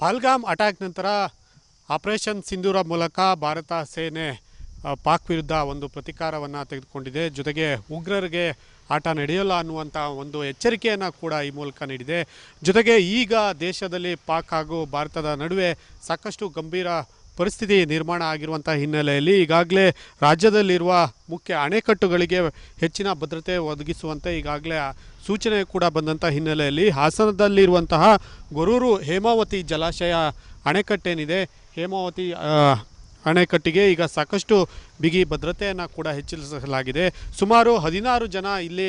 Pahalgam attack ನಂತರ operation Sindoor ಮೂಲಕ ಭಾರತ ಸೇನೆ ಪಾಕ್ ವಿರುದ್ಧ ಒಂದು ಪ್ರತೀಕಾರವನ್ನು ತೆಗೆದುಕೊಂಡಿದೆ. ಜೊತೆಗೆ ಉಗ್ರರಿಗೆ ಆಟ ನಡೆಯಲ್ಲ ಅನ್ನುವಂಥ ಒಂದು ಎಚ್ಚರಿಕೆಯನ್ನು ಕೂಡ ಈ ಮೂಲಕ ನೀಡಿದೆ. ಜೊತೆಗೆ ಈಗ ದೇಶದಲ್ಲಿ ಪಾಕ್ ಹಾಗೂ ಭಾರತದ ನಡುವೆ ಸಾಕಷ್ಟು ಗಂಭೀರ ಪರಿಸ್ಥಿತಿ ನಿರ್ಮಾಣ ಆಗಿರುವಂಥ ಹಿನ್ನೆಲೆಯಲ್ಲಿ ಈಗಾಗಲೇ ರಾಜ್ಯದಲ್ಲಿರುವ ಮುಖ್ಯ ಅಣೆಕಟ್ಟುಗಳಿಗೆ ಹೆಚ್ಚಿನ ಭದ್ರತೆ ಒದಗಿಸುವಂತೆ ಈಗಾಗಲೇ ಸೂಚನೆ ಕೂಡ ಬಂದಂಥ ಹಿನ್ನೆಲೆಯಲ್ಲಿ ಹಾಸನದಲ್ಲಿರುವಂತಹ ಗೊರೂರು ಹೇಮಾವತಿ ಜಲಾಶಯ ಅಣೆಕಟ್ಟೇನಿದೆ. ಹೇಮಾವತಿ ಅಣೆಕಟ್ಟಿಗೆ ಈಗ ಸಾಕಷ್ಟು ಬಿಗಿ ಭದ್ರತೆಯನ್ನು ಕೂಡ ಹೆಚ್ಚಿಸಲಾಗಿದೆ. ಸುಮಾರು ಹದಿನಾರು ಜನ ಇಲ್ಲಿ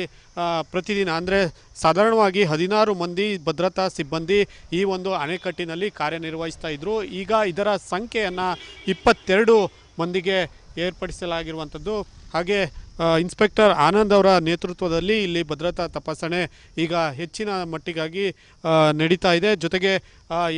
ಪ್ರತಿದಿನ ಅಂದರೆ ಸಾಧಾರಣವಾಗಿ ಹದಿನಾರು ಮಂದಿ ಭದ್ರತಾ ಸಿಬ್ಬಂದಿ ಈ ಒಂದು ಅಣೆಕಟ್ಟಿನಲ್ಲಿ ಕಾರ್ಯನಿರ್ವಹಿಸ್ತಾ ಇದ್ದರು ಈಗ ಇದರ ಸಂಖ್ಯೆಯನ್ನು ಇಪ್ಪತ್ತೆರಡು ಮಂದಿಗೆ ಏರ್ಪಡಿಸಲಾಗಿರುವಂಥದ್ದು ಹಾಗೆ ಇನ್ಸ್ಪೆಕ್ಟರ್ ಆನಂದ್ ಅವರ ನೇತೃತ್ವದಲ್ಲಿ ಇಲ್ಲಿ ಭದ್ರತಾ ತಪಾಸಣೆ ಈಗ ಹೆಚ್ಚಿನ ಮಟ್ಟಿಗಾಗಿ ನಡೀತಾ ಇದೆ. ಜೊತೆಗೆ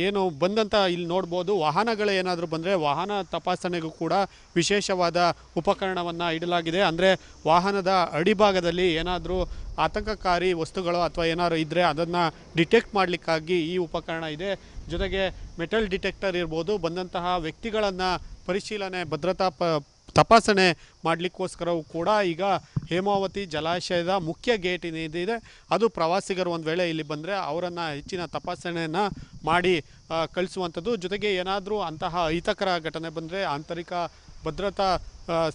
ಏನು ಬಂದಂಥ ಇಲ್ಲಿ ನೋಡ್ಬೋದು, ವಾಹನಗಳು ಏನಾದರೂ ಬಂದರೆ ವಾಹನ ತಪಾಸಣೆಗೂ ಕೂಡ ವಿಶೇಷವಾದ ಉಪಕರಣವನ್ನು ಇಡಲಾಗಿದೆ. ಅಂದರೆ ವಾಹನದ ಅಡಿಭಾಗದಲ್ಲಿ ಏನಾದರೂ ಆತಂಕಕಾರಿ ವಸ್ತುಗಳು ಅಥವಾ ಏನಾದ್ರು ಇದ್ದರೆ ಅದನ್ನು ಡಿಟೆಕ್ಟ್ ಮಾಡಲಿಕ್ಕಾಗಿ ಈ ಉಪಕರಣ ಇದೆ. ಜೊತೆಗೆ ಮೆಟಲ್ ಡಿಟೆಕ್ಟರ್ ಇರ್ಬೋದು, ಬಂದಂತಹ ವ್ಯಕ್ತಿಗಳನ್ನು ಪರಿಶೀಲನೆ, ಭದ್ರತಾ ಪ ತಪಾಸಣೆ ಮಾಡಲಿಕ್ಕೋಸ್ಕರವೂ ಕೂಡ ಈಗ ಹೇಮಾವತಿ ಜಲಾಶಯದ ಮುಖ್ಯ ಗೇಟ್ ಏನಿದೆ ಅದು ಪ್ರವಾಸಿಗರು ಒಂದು ವೇಳೆ ಇಲ್ಲಿ ಬಂದರೆ ಅವರನ್ನು ಹೆಚ್ಚಿನ ತಪಾಸಣೆಯನ್ನು ಮಾಡಿ ಕಳಿಸುವಂಥದ್ದು. ಜೊತೆಗೆ ಏನಾದರೂ ಅಂತಹ ಅಹಿತಕರ ಘಟನೆ ಬಂದರೆ ಆಂತರಿಕ ಭದ್ರತಾ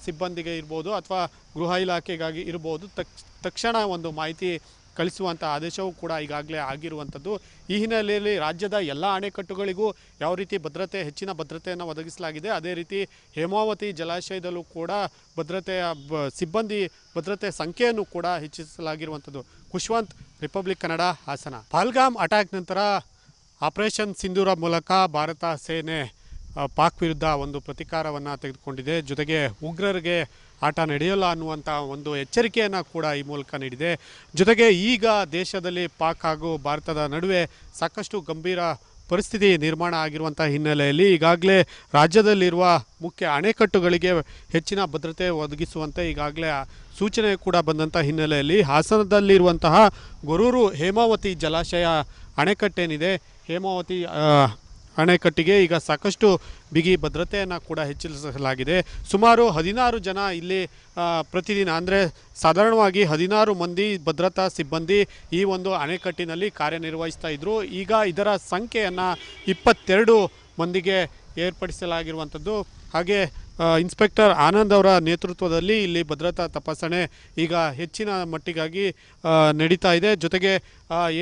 ಸಿಬ್ಬಂದಿಗೆ ಇರ್ಬೋದು ಅಥವಾ ಗೃಹ ಇಲಾಖೆಗಾಗಿ ಇರ್ಬೋದು. ತಕ್ಷ ತಕ್ಷಣ ಒಂದು ಮಾಹಿತಿ ಕಳಿಸುವಂಥ ಆದೇಶವೂ ಕೂಡ ಈಗಾಗಲೇ ಆಗಿರುವಂಥದ್ದು. ಈ ಹಿನ್ನೆಲೆಯಲ್ಲಿ ರಾಜ್ಯದ ಎಲ್ಲ ಅಣೆಕಟ್ಟುಗಳಿಗೂ ಯಾವ ರೀತಿ ಭದ್ರತೆ, ಹೆಚ್ಚಿನ ಭದ್ರತೆಯನ್ನು ಒದಗಿಸಲಾಗಿದೆ, ಅದೇ ರೀತಿ ಹೇಮಾವತಿ ಜಲಾಶಯದಲ್ಲೂ ಕೂಡ ಭದ್ರತೆಯ ಸಿಬ್ಬಂದಿ ಭದ್ರತೆ ಸಂಖ್ಯೆಯನ್ನು ಕೂಡ ಹೆಚ್ಚಿಸಲಾಗಿರುವಂಥದ್ದು. ಖುಷ್ವಂತ್ ರಿಪಬ್ಲಿಕ್ ಕನ್ನಡ, ಹಾಸನ. ಪಾಲ್ಗಾಮ್ ಅಟ್ಯಾಕ್ ನಂತರ ಆಪರೇಷನ್ ಸಿಂಧೂರ ಮೂಲಕ ಭಾರತ ಸೇನೆ ಪಾಕ್ ವಿರುದ್ಧ ಒಂದು ಪ್ರತೀಕಾರವನ್ನು ತೆಗೆದುಕೊಂಡಿದೆ. ಜೊತೆಗೆ ಉಗ್ರರಿಗೆ ಆಟ ನಡೆಯಲ್ಲ ಅನ್ನುವಂಥ ಒಂದು ಎಚ್ಚರಿಕೆಯನ್ನು ಕೂಡ ಈ ಮೂಲಕ ನೀಡಿದೆ. ಜೊತೆಗೆ ಈಗ ದೇಶದಲ್ಲಿ ಪಾಕ್ ಹಾಗೂ ಭಾರತದ ನಡುವೆ ಸಾಕಷ್ಟು ಗಂಭೀರ ಪರಿಸ್ಥಿತಿ ನಿರ್ಮಾಣ ಆಗಿರುವಂಥ ಹಿನ್ನೆಲೆಯಲ್ಲಿ ಈಗಾಗಲೇ ರಾಜ್ಯದಲ್ಲಿರುವ ಮುಖ್ಯ ಅಣೆಕಟ್ಟುಗಳಿಗೆ ಹೆಚ್ಚಿನ ಭದ್ರತೆ ಒದಗಿಸುವಂತೆ ಈಗಾಗಲೇ ಸೂಚನೆ ಕೂಡ ಬಂದಂಥ ಹಿನ್ನೆಲೆಯಲ್ಲಿ ಹಾಸನದಲ್ಲಿರುವಂತಹ ಗೊರೂರು ಹೇಮಾವತಿ ಜಲಾಶಯ ಅಣೆಕಟ್ಟೇನಿದೆ. ಹೇಮಾವತಿ ಅಣೆಕಟ್ಟಿಗೆ ಈಗ ಸಾಕಷ್ಟು ಬಿಗಿ ಭದ್ರತೆಯನ್ನು ಕೂಡ ಹೆಚ್ಚಿಸಲಾಗಿದೆ. ಸುಮಾರು ಹದಿನಾರು ಜನ ಇಲ್ಲಿ ಪ್ರತಿದಿನ ಅಂದರೆ ಸಾಧಾರಣವಾಗಿ ಹದಿನಾರು ಮಂದಿ ಭದ್ರತಾ ಸಿಬ್ಬಂದಿ ಈ ಒಂದು ಅಣೆಕಟ್ಟಿನಲ್ಲಿ ಕಾರ್ಯನಿರ್ವಹಿಸ್ತಾ ಇದ್ದರು ಈಗ ಇದರ ಸಂಖ್ಯೆಯನ್ನು ಇಪ್ಪತ್ತೆರಡು ಮಂದಿಗೆ ಏರ್ಪಡಿಸಲಾಗಿರುವಂಥದ್ದು ಹಾಗೆ ಇನ್ಸ್ಪೆಕ್ಟರ್ ಆನಂದ್ ಅವರ ನೇತೃತ್ವದಲ್ಲಿ ಇಲ್ಲಿ ಭದ್ರತಾ ತಪಾಸಣೆ ಈಗ ಹೆಚ್ಚಿನ ಮಟ್ಟಿಗಾಗಿ ನಡೀತಾ ಇದೆ. ಜೊತೆಗೆ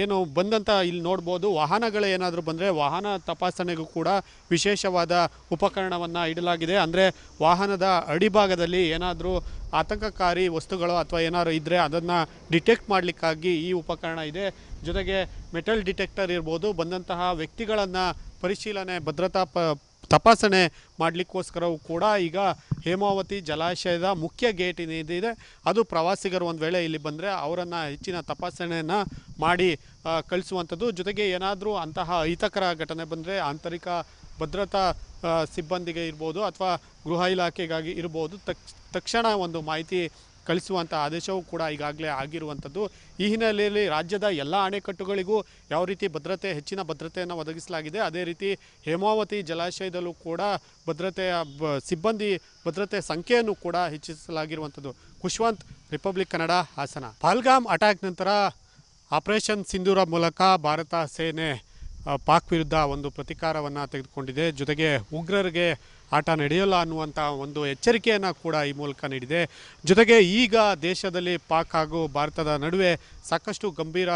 ಏನು ಬಂದಂತ ಇಲ್ಲಿ ನೋಡ್ಬೋದು, ವಾಹನಗಳೇ ಏನಾದರೂ ಬಂದರೆ ವಾಹನ ತಪಾಸಣೆಗೂ ಕೂಡ ವಿಶೇಷವಾದ ಉಪಕರಣವನ್ನು ಇಡಲಾಗಿದೆ. ಅಂದರೆ ವಾಹನದ ಅಡಿಭಾಗದಲ್ಲಿ ಏನಾದರೂ ಆತಂಕಕಾರಿ ವಸ್ತುಗಳು ಅಥವಾ ಏನಾದರೂ ಇದ್ದರೆ ಅದನ್ನು ಡಿಟೆಕ್ಟ್ ಮಾಡಲಿಕ್ಕಾಗಿ ಈ ಉಪಕರಣ ಇದೆ. ಜೊತೆಗೆ ಮೆಟಲ್ ಡಿಟೆಕ್ಟರ್ ಇರ್ಬೋದು, ಬಂದಂತಹ ವ್ಯಕ್ತಿಗಳನ್ನು ಪರಿಶೀಲನೆ, ಭದ್ರತಾ ಪ ತಪಾಸಣೆ ಮಾಡಲಿಕ್ಕೋಸ್ಕರವೂ ಕೂಡ ಈಗ ಹೇಮಾವತಿ ಜಲಾಶಯದ ಮುಖ್ಯ ಗೇಟ್ ಏನಿದೆ ಅದು ಪ್ರವಾಸಿಗರು ಒಂದು ವೇಳೆ ಇಲ್ಲಿ ಬಂದರೆ ಅವರನ್ನು ಹೆಚ್ಚಿನ ತಪಾಸಣೆಯನ್ನು ಮಾಡಿ ಕಳಿಸುವಂಥದ್ದು. ಜೊತೆಗೆ ಏನಾದರೂ ಅಂತಹ ಅಹಿತಕರ ಘಟನೆ ಬಂದರೆ ಆಂತರಿಕ ಭದ್ರತಾ ಸಿಬ್ಬಂದಿಗೆ ಇರ್ಬೋದು ಅಥವಾ ಗೃಹ ಇಲಾಖೆಗಾಗಿ ಇರ್ಬೋದು. ತಕ್ಷ ತಕ್ಷಣ ಒಂದು ಮಾಹಿತಿ ಕಳಿಸುವಂಥ ಆದೇಶವೂ ಕೂಡ ಈಗಾಗಲೇ ಆಗಿರುವಂಥದ್ದು. ಈ ಹಿನ್ನೆಲೆಯಲ್ಲಿ ರಾಜ್ಯದ ಎಲ್ಲ ಅಣೆಕಟ್ಟುಗಳಿಗೂ ಯಾವ ರೀತಿ ಭದ್ರತೆ, ಹೆಚ್ಚಿನ ಭದ್ರತೆಯನ್ನು ಒದಗಿಸಲಾಗಿದೆ, ಅದೇ ರೀತಿ ಹೇಮಾವತಿ ಜಲಾಶಯದಲ್ಲೂ ಕೂಡ ಭದ್ರತೆಯ ಸಿಬ್ಬಂದಿ ಭದ್ರತೆ ಸಂಖ್ಯೆಯನ್ನು ಕೂಡ ಹೆಚ್ಚಿಸಲಾಗಿರುವಂಥದ್ದು. ಖುಷ್ವಂತ್ ರಿಪಬ್ಲಿಕ್ ಕನ್ನಡ, ಹಾಸನ. ಪಹಲ್ಗಾಮ್ ಅಟ್ಯಾಕ್ ನಂತರ ಆಪರೇಷನ್ ಸಿಂಧೂರ ಮೂಲಕ ಭಾರತ ಸೇನೆ ಪಾಕ್ ವಿರುದ್ಧ ಒಂದು ಪ್ರತೀಕಾರವನ್ನು ತೆಗೆದುಕೊಂಡಿದೆ. ಜೊತೆಗೆ ಉಗ್ರರಿಗೆ ಆಟ ನಡೆಯಲ್ಲ ಅನ್ನುವಂಥ ಒಂದು ಎಚ್ಚರಿಕೆಯನ್ನು ಕೂಡ ಈ ಮೂಲಕ ನೀಡಿದೆ. ಜೊತೆಗೆ ಈಗ ದೇಶದಲ್ಲಿ ಪಾಕ್ ಹಾಗೂ ಭಾರತದ ನಡುವೆ ಸಾಕಷ್ಟು ಗಂಭೀರ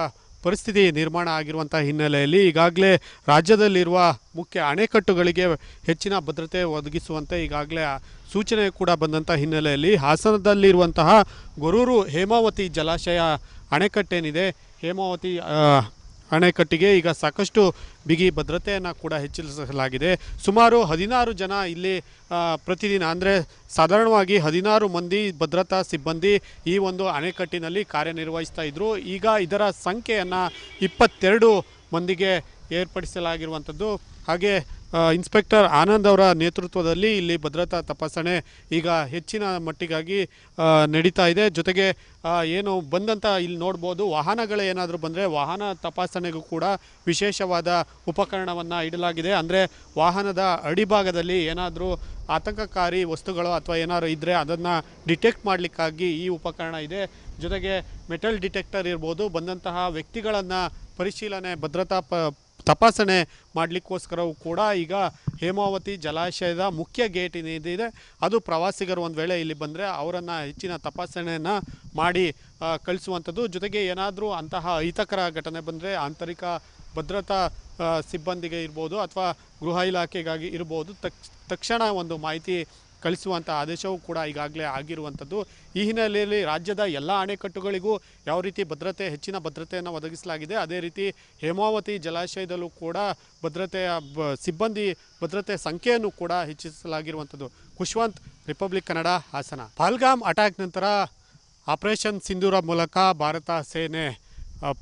ಪರಿಸ್ಥಿತಿ ನಿರ್ಮಾಣ ಆಗಿರುವಂಥ ಹಿನ್ನೆಲೆಯಲ್ಲಿ ಈಗಾಗಲೇ ರಾಜ್ಯದಲ್ಲಿರುವ ಮುಖ್ಯ ಅಣೆಕಟ್ಟುಗಳಿಗೆ ಹೆಚ್ಚಿನ ಭದ್ರತೆ ಒದಗಿಸುವಂತೆ ಈಗಾಗಲೇ ಸೂಚನೆ ಕೂಡ ಬಂದಂಥ ಹಿನ್ನೆಲೆಯಲ್ಲಿ ಹಾಸನದಲ್ಲಿರುವಂತಹ ಗೊರೂರು ಹೇಮಾವತಿ ಜಲಾಶಯ ಅಣೆಕಟ್ಟೇನಿದೆ. ಹೇಮಾವತಿ ಅಣೆಕಟ್ಟಿಗೆ ಈಗ ಸಾಕಷ್ಟು ಬಿಗಿ ಭದ್ರತೆಯನ್ನು ಕೂಡ ಹೆಚ್ಚಿಸಲಾಗಿದೆ. ಸುಮಾರು ಹದಿನಾರು ಜನ ಇಲ್ಲಿ ಪ್ರತಿದಿನ ಅಂದರೆ ಸಾಧಾರಣವಾಗಿ ಹದಿನಾರು ಮಂದಿ ಭದ್ರತಾ ಸಿಬ್ಬಂದಿ ಈ ಒಂದು ಅಣೆಕಟ್ಟಿನಲ್ಲಿ ಕಾರ್ಯನಿರ್ವಹಿಸ್ತಾ ಇದ್ದರು ಈಗ ಇದರ ಸಂಖ್ಯೆಯನ್ನು ಇಪ್ಪತ್ತೆರಡು ಮಂದಿಗೆ ಏರ್ಪಡಿಸಲಾಗಿರುವಂಥದ್ದು ಹಾಗೆ ಇನ್ಸ್ಪೆಕ್ಟರ್ ಆನಂದ್ ಅವರ ನೇತೃತ್ವದಲ್ಲಿ ಇಲ್ಲಿ ಭದ್ರತಾ ತಪಾಸಣೆ ಈಗ ಹೆಚ್ಚಿನ ಮಟ್ಟಿಗಾಗಿ ನಡೀತಾ ಇದೆ. ಜೊತೆಗೆ ಏನು ಬಂದಂಥ ಇಲ್ಲಿ ನೋಡ್ಬೋದು, ವಾಹನಗಳು ಏನಾದರೂ ಬಂದರೆ ವಾಹನ ತಪಾಸಣೆಗೂ ಕೂಡ ವಿಶೇಷವಾದ ಉಪಕರಣವನ್ನು ಇಡಲಾಗಿದೆ. ಅಂದರೆ ವಾಹನದ ಅಡಿಭಾಗದಲ್ಲಿ ಏನಾದರೂ ಆತಂಕಕಾರಿ ವಸ್ತುಗಳು ಅಥವಾ ಏನಾದ್ರು ಇದ್ದರೆ ಅದನ್ನು ಡಿಟೆಕ್ಟ್ ಮಾಡಲಿಕ್ಕಾಗಿ ಈ ಉಪಕರಣ ಇದೆ. ಜೊತೆಗೆ ಮೆಟಲ್ ಡಿಟೆಕ್ಟರ್ ಇರ್ಬೋದು, ಬಂದಂತಹ ವ್ಯಕ್ತಿಗಳನ್ನು ಪರಿಶೀಲನೆ, ಭದ್ರತಾ ಪ ತಪಾಸಣೆ ಮಾಡಲಿಕ್ಕೋಸ್ಕರವೂ ಕೂಡ ಈಗ ಹೇಮಾವತಿ ಜಲಾಶಯದ ಮುಖ್ಯ ಗೇಟ್ ಏನಿದೆ ಅದು ಪ್ರವಾಸಿಗರು ಒಂದು ವೇಳೆ ಇಲ್ಲಿ ಬಂದರೆ ಅವರನ್ನು ಹೆಚ್ಚಿನ ತಪಾಸಣೆಯನ್ನು ಮಾಡಿ ಕಳಿಸುವಂಥದ್ದು. ಜೊತೆಗೆ ಏನಾದರೂ ಅಂತಹ ಅಹಿತಕರ ಘಟನೆ ಬಂದರೆ ಆಂತರಿಕ ಭದ್ರತಾ ಸಿಬ್ಬಂದಿಗೆ ಇರ್ಬೋದು ಅಥವಾ ಗೃಹ ಇಲಾಖೆಗಾಗಿ ಇರ್ಬೋದು. ತಕ್ಷ ತಕ್ಷಣ ಒಂದು ಮಾಹಿತಿ ಕಳಿಸುವಂಥ ಆದೇಶವೂ ಕೂಡ ಈಗಾಗಲೇ ಆಗಿರುವಂಥದ್ದು. ಈ ಹಿನ್ನೆಲೆಯಲ್ಲಿ ರಾಜ್ಯದ ಎಲ್ಲ ಅಣೆಕಟ್ಟುಗಳಿಗೂ ಯಾವ ರೀತಿ ಭದ್ರತೆ, ಹೆಚ್ಚಿನ ಭದ್ರತೆಯನ್ನು ಒದಗಿಸಲಾಗಿದೆ, ಅದೇ ರೀತಿ ಹೇಮಾವತಿ ಜಲಾಶಯದಲ್ಲೂ ಕೂಡ ಭದ್ರತೆಯ ಸಿಬ್ಬಂದಿ ಭದ್ರತೆ ಸಂಖ್ಯೆಯನ್ನು ಕೂಡ ಹೆಚ್ಚಿಸಲಾಗಿರುವಂಥದ್ದು. ಖುಷ್ವಂತ್ ರಿಪಬ್ಲಿಕ್ ಕನ್ನಡ ಹಾಸನ. ಪಾಲ್ಗಾಮ್ ಅಟ್ಯಾಕ್ ನಂತರ ಆಪರೇಷನ್ ಸಿಂಧೂರ ಮೂಲಕ ಭಾರತ ಸೇನೆ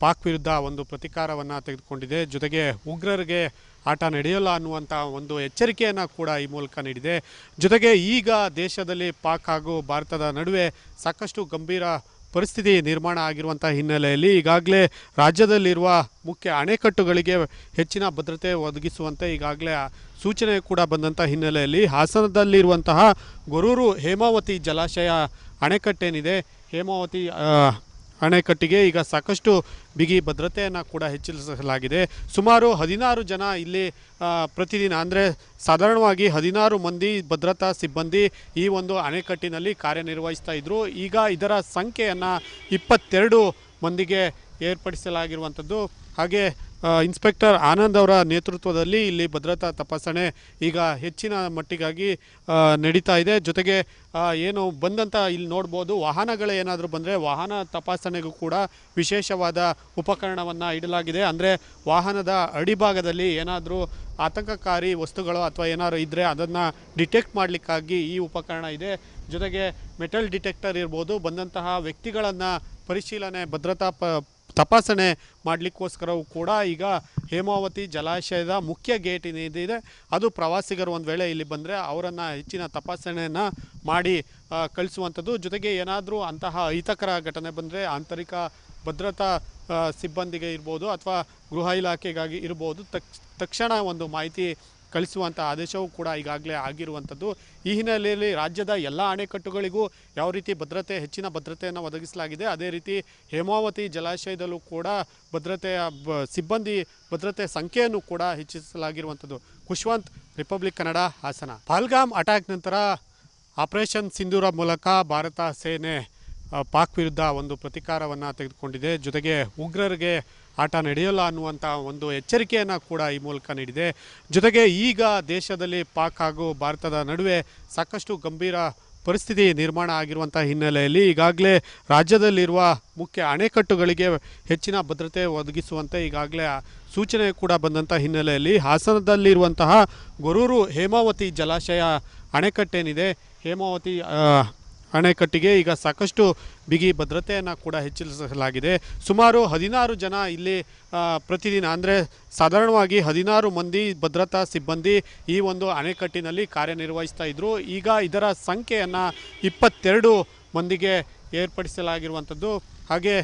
ಪಾಕ್ ವಿರುದ್ಧ ಒಂದು ಪ್ರತೀಕಾರವನ್ನು ತೆಗೆದುಕೊಂಡಿದೆ. ಜೊತೆಗೆ ಉಗ್ರರಿಗೆ ಆಟ ನಡೆಯೋಲ್ಲ ಅನ್ನುವಂಥ ಒಂದು ಎಚ್ಚರಿಕೆಯನ್ನು ಕೂಡ ಈ ಮೂಲಕ ನೀಡಿದೆ. ಜೊತೆಗೆ ಈಗ ದೇಶದಲ್ಲಿ ಪಾಕ್ ಹಾಗೂ ಭಾರತದ ನಡುವೆ ಸಾಕಷ್ಟು ಗಂಭೀರ ಪರಿಸ್ಥಿತಿ ನಿರ್ಮಾಣ ಆಗಿರುವಂಥ ಹಿನ್ನೆಲೆಯಲ್ಲಿ ಈಗಾಗಲೇ ರಾಜ್ಯದಲ್ಲಿರುವ ಮುಖ್ಯ ಅಣೆಕಟ್ಟುಗಳಿಗೆ ಹೆಚ್ಚಿನ ಭದ್ರತೆ ಒದಗಿಸುವಂತೆ ಈಗಾಗಲೇ ಸೂಚನೆ ಕೂಡ ಬಂದಂಥ ಹಿನ್ನೆಲೆಯಲ್ಲಿ ಹಾಸನದಲ್ಲಿರುವಂತಹ ಗೊರೂರು ಹೇಮಾವತಿ ಜಲಾಶಯ ಅಣೆಕಟ್ಟೇನಿದೆ. ಹೇಮಾವತಿ ಅಣೆಕಟ್ಟಿಗೆ ಈಗ ಸಾಕಷ್ಟು ಬಿಗಿ ಭದ್ರತೆಯನ್ನು ಕೂಡ ಹೆಚ್ಚಿಸಲಾಗಿದೆ. ಸುಮಾರು ಹದಿನಾರು ಜನ ಇಲ್ಲಿ ಪ್ರತಿದಿನ ಅಂದರೆ ಸಾಧಾರಣವಾಗಿ ಹದಿನಾರು ಮಂದಿ ಭದ್ರತಾ ಸಿಬ್ಬಂದಿ ಈ ಒಂದು ಅಣೆಕಟ್ಟಿನಲ್ಲಿ ಕಾರ್ಯನಿರ್ವಹಿಸ್ತಾ ಇದ್ದರು ಈಗ ಇದರ ಸಂಖ್ಯೆಯನ್ನು ಇಪ್ಪತ್ತೆರಡು ಮಂದಿಗೆ ಏರ್ಪಡಿಸಲಾಗಿರುವಂಥದ್ದು ಹಾಗೆ ಇನ್ಸ್ಪೆಕ್ಟರ್ ಆನಂದ್ ಅವರ ನೇತೃತ್ವದಲ್ಲಿ ಇಲ್ಲಿ ಭದ್ರತಾ ತಪಾಸಣೆ ಈಗ ಹೆಚ್ಚಿನ ಮಟ್ಟಿಗಾಗಿ ನಡೀತಾ ಇದೆ. ಜೊತೆಗೆ ಏನು ಬಂದಂಥ ಇಲ್ಲಿ ನೋಡ್ಬೋದು, ವಾಹನಗಳು ಏನಾದರೂ ಬಂದರೆ ವಾಹನ ತಪಾಸಣೆಗೂ ಕೂಡ ವಿಶೇಷವಾದ ಉಪಕರಣವನ್ನು ಇಡಲಾಗಿದೆ. ಅಂದರೆ ವಾಹನದ ಅಡಿಭಾಗದಲ್ಲಿ ಏನಾದರೂ ಆತಂಕಕಾರಿ ವಸ್ತುಗಳು ಅಥವಾ ಏನಾದ್ರು ಇದ್ದರೆ ಅದನ್ನು ಡಿಟೆಕ್ಟ್ ಮಾಡಲಿಕ್ಕಾಗಿ ಈ ಉಪಕರಣ ಇದೆ. ಜೊತೆಗೆ ಮೆಟಲ್ ಡಿಟೆಕ್ಟರ್ ಇರ್ಬೋದು, ಬಂದಂತಹ ವ್ಯಕ್ತಿಗಳನ್ನು ಪರಿಶೀಲನೆ, ಭದ್ರತಾ ಪ ತಪಾಸಣೆ ಮಾಡಲಿಕ್ಕೋಸ್ಕರವೂ ಕೂಡ ಈಗ ಹೇಮಾವತಿ ಜಲಾಶಯದ ಮುಖ್ಯ ಗೇಟ್ ಏನಿದೆ ಅದು ಪ್ರವಾಸಿಗರು ಒಂದು ವೇಳೆ ಇಲ್ಲಿ ಬಂದರೆ ಅವರನ್ನು ಹೆಚ್ಚಿನ ತಪಾಸಣೆಯನ್ನು ಮಾಡಿ ಕಳಿಸುವಂಥದ್ದು. ಜೊತೆಗೆ ಏನಾದರೂ ಅಂತಹ ಅಹಿತಕರ ಘಟನೆ ಬಂದರೆ ಆಂತರಿಕ ಭದ್ರತಾ ಸಿಬ್ಬಂದಿಗೆ ಇರ್ಬೋದು ಅಥವಾ ಗೃಹ ಇಲಾಖೆಗಾಗಿ ಇರ್ಬೋದು. ತಕ್ಷ ತಕ್ಷಣ ಒಂದು ಮಾಹಿತಿ ಕಳಿಸುವಂಥ ಆದೇಶವೂ ಕೂಡ ಈಗಾಗಲೇ ಆಗಿರುವಂಥದ್ದು. ಈ ಹಿನ್ನೆಲೆಯಲ್ಲಿ ರಾಜ್ಯದ ಎಲ್ಲ ಅಣೆಕಟ್ಟುಗಳಿಗೂ ಯಾವ ರೀತಿ ಭದ್ರತೆ, ಹೆಚ್ಚಿನ ಭದ್ರತೆಯನ್ನು ಒದಗಿಸಲಾಗಿದೆ, ಅದೇ ರೀತಿ ಹೇಮಾವತಿ ಜಲಾಶಯದಲ್ಲೂ ಕೂಡ ಭದ್ರತೆಯ ಸಿಬ್ಬಂದಿ ಭದ್ರತೆ ಸಂಖ್ಯೆಯನ್ನು ಕೂಡ ಹೆಚ್ಚಿಸಲಾಗಿರುವಂಥದ್ದು. ಖುಷ್ವಂತ್ ರಿಪಬ್ಲಿಕ್ ಕನ್ನಡ ಹಾಸನ. ಪಾಲ್ಗಾಮ್ ಅಟ್ಯಾಕ್ ನಂತರ ಆಪರೇಷನ್ ಸಿಂಧೂರ ಮೂಲಕ ಭಾರತ ಸೇನೆ ಪಾಕ್ ವಿರುದ್ಧ ಒಂದು ಪ್ರತೀಕಾರವನ್ನು ತೆಗೆದುಕೊಂಡಿದೆ. ಜೊತೆಗೆ ಉಗ್ರರಿಗೆ ಆಟ ನಡೆಯೋಲ್ಲ ಅನ್ನುವಂಥ ಒಂದು ಎಚ್ಚರಿಕೆಯನ್ನು ಕೂಡ ಈ ಮೂಲಕ ನೀಡಿದೆ. ಜೊತೆಗೆ ಈಗ ದೇಶದಲ್ಲಿ ಪಾಕ್ ಹಾಗೂ ಭಾರತದ ನಡುವೆ ಸಾಕಷ್ಟು ಗಂಭೀರ ಪರಿಸ್ಥಿತಿ ನಿರ್ಮಾಣ ಆಗಿರುವಂಥ ಹಿನ್ನೆಲೆಯಲ್ಲಿ ಈಗಾಗಲೇ ರಾಜ್ಯದಲ್ಲಿರುವ ಮುಖ್ಯ ಅಣೆಕಟ್ಟುಗಳಿಗೆ ಹೆಚ್ಚಿನ ಭದ್ರತೆ ಒದಗಿಸುವಂತೆ ಈಗಾಗಲೇ ಸೂಚನೆ ಕೂಡ ಬಂದಂಥ ಹಿನ್ನೆಲೆಯಲ್ಲಿ ಹಾಸನದಲ್ಲಿರುವಂತಹ ಗೊರೂರು ಹೇಮಾವತಿ ಜಲಾಶಯ ಅಣೆಕಟ್ಟೇನಿದೆ. ಹೇಮಾವತಿ ಅಣೆಕಟ್ಟಿಗೆ ಈಗ ಸಾಕಷ್ಟು ಬಿಗಿ ಭದ್ರತೆಯನ್ನು ಕೂಡ ಹೆಚ್ಚಿಸಲಾಗಿದೆ. ಸುಮಾರು ಹದಿನಾರು ಜನ ಇಲ್ಲಿ ಪ್ರತಿದಿನ ಅಂದರೆ ಸಾಧಾರಣವಾಗಿ ಹದಿನಾರು ಮಂದಿ ಭದ್ರತಾ ಸಿಬ್ಬಂದಿ ಈ ಒಂದು ಅಣೆಕಟ್ಟಿನಲ್ಲಿ ಕಾರ್ಯನಿರ್ವಹಿಸ್ತಾ ಇದ್ದರು ಈಗ ಇದರ ಸಂಖ್ಯೆಯನ್ನು ಇಪ್ಪತ್ತೆರಡು ಮಂದಿಗೆ ಏರ್ಪಡಿಸಲಾಗಿರುವಂಥದ್ದು. ಹಾಗೆ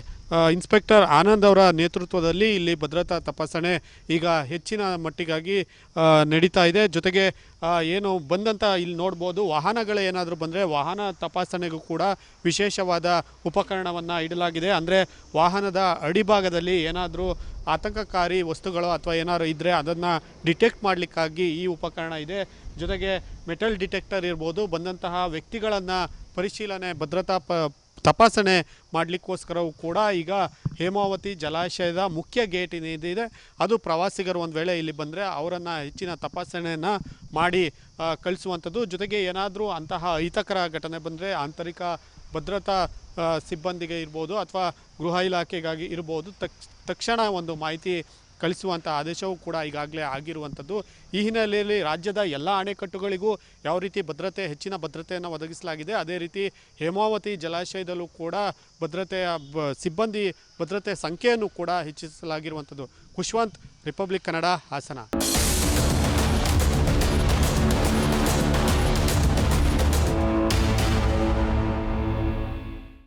ಇನ್ಸ್ಪೆಕ್ಟರ್ ಆನಂದ್ ಅವರ ನೇತೃತ್ವದಲ್ಲಿ ಇಲ್ಲಿ ಭದ್ರತಾ ತಪಾಸಣೆ ಈಗ ಹೆಚ್ಚಿನ ಮಟ್ಟಿಗಾಗಿ ನಡೀತಾ ಇದೆ. ಜೊತೆಗೆ ಏನು ಬಂದಂಥ ಇಲ್ಲಿ ನೋಡ್ಬೋದು, ವಾಹನಗಳು ಏನಾದರೂ ಬಂದರೆ ವಾಹನ ತಪಾಸಣೆಗೂ ಕೂಡ ವಿಶೇಷವಾದ ಉಪಕರಣವನ್ನು ಇಡಲಾಗಿದೆ. ಅಂದರೆ ವಾಹನದ ಅಡಿಭಾಗದಲ್ಲಿ ಏನಾದರೂ ಆತಂಕಕಾರಿ ವಸ್ತುಗಳು ಅಥವಾ ಏನಾದರೂ ಇದ್ದರೆ ಅದನ್ನು ಡಿಟೆಕ್ಟ್ ಮಾಡಲಿಕ್ಕಾಗಿ ಈ ಉಪಕರಣ ಇದೆ. ಜೊತೆಗೆ ಮೆಟಲ್ ಡಿಟೆಕ್ಟರ್ ಇರ್ಬೋದು, ಬಂದಂತಹ ವ್ಯಕ್ತಿಗಳನ್ನು ಪರಿಶೀಲನೆ, ಭದ್ರತಾ ಪ, ತಪಾಸಣೆ ಮಾಡಲಿಕ್ಕೋಸ್ಕರವೂ ಕೂಡ ಈಗ ಹೇಮಾವತಿ ಜಲಾಶಯದ ಮುಖ್ಯ ಗೇಟ್ ಏನಿದೆ ಅದು ಪ್ರವಾಸಿಗರು ಒಂದು ವೇಳೆ ಇಲ್ಲಿ ಬಂದರೆ ಅವರನ್ನು ಹೆಚ್ಚಿನ ತಪಾಸಣೆಯನ್ನು ಮಾಡಿ ಕಳಿಸುವಂಥದ್ದು. ಜೊತೆಗೆ ಏನಾದರೂ ಅಂತಹ ಅಹಿತಕರ ಘಟನೆ ಬಂದರೆ ಆಂತರಿಕ ಭದ್ರತಾ ಸಿಬ್ಬಂದಿಗೆ ಇರ್ಬೋದು ಅಥವಾ ಗೃಹ ಇಲಾಖೆಗಾಗಿ ಇರ್ಬೋದು. ತಕ್ಷ ತಕ್ಷಣ ಒಂದು ಮಾಹಿತಿ ಕಳಿಸುವಂಥ ಆದೇಶವೂ ಕೂಡ ಈಗಾಗಲೇ ಆಗಿರುವಂಥದ್ದು. ಈ ಹಿನ್ನೆಲೆಯಲ್ಲಿ ರಾಜ್ಯದ ಎಲ್ಲ ಅಣೆಕಟ್ಟುಗಳಿಗೂ ಯಾವ ರೀತಿ ಭದ್ರತೆ, ಹೆಚ್ಚಿನ ಭದ್ರತೆಯನ್ನು ಒದಗಿಸಲಾಗಿದೆ, ಅದೇ ರೀತಿ ಹೇಮಾವತಿ ಜಲಾಶಯದಲ್ಲೂ ಕೂಡ ಭದ್ರತೆಯ ಸಿಬ್ಬಂದಿ ಭದ್ರತೆ ಸಂಖ್ಯೆಯನ್ನು ಕೂಡ ಹೆಚ್ಚಿಸಲಾಗಿರುವಂಥದ್ದು. ಖುಷ್ವಂತ್ ರಿಪಬ್ಲಿಕ್ ಕನ್ನಡ, ಹಾಸನ.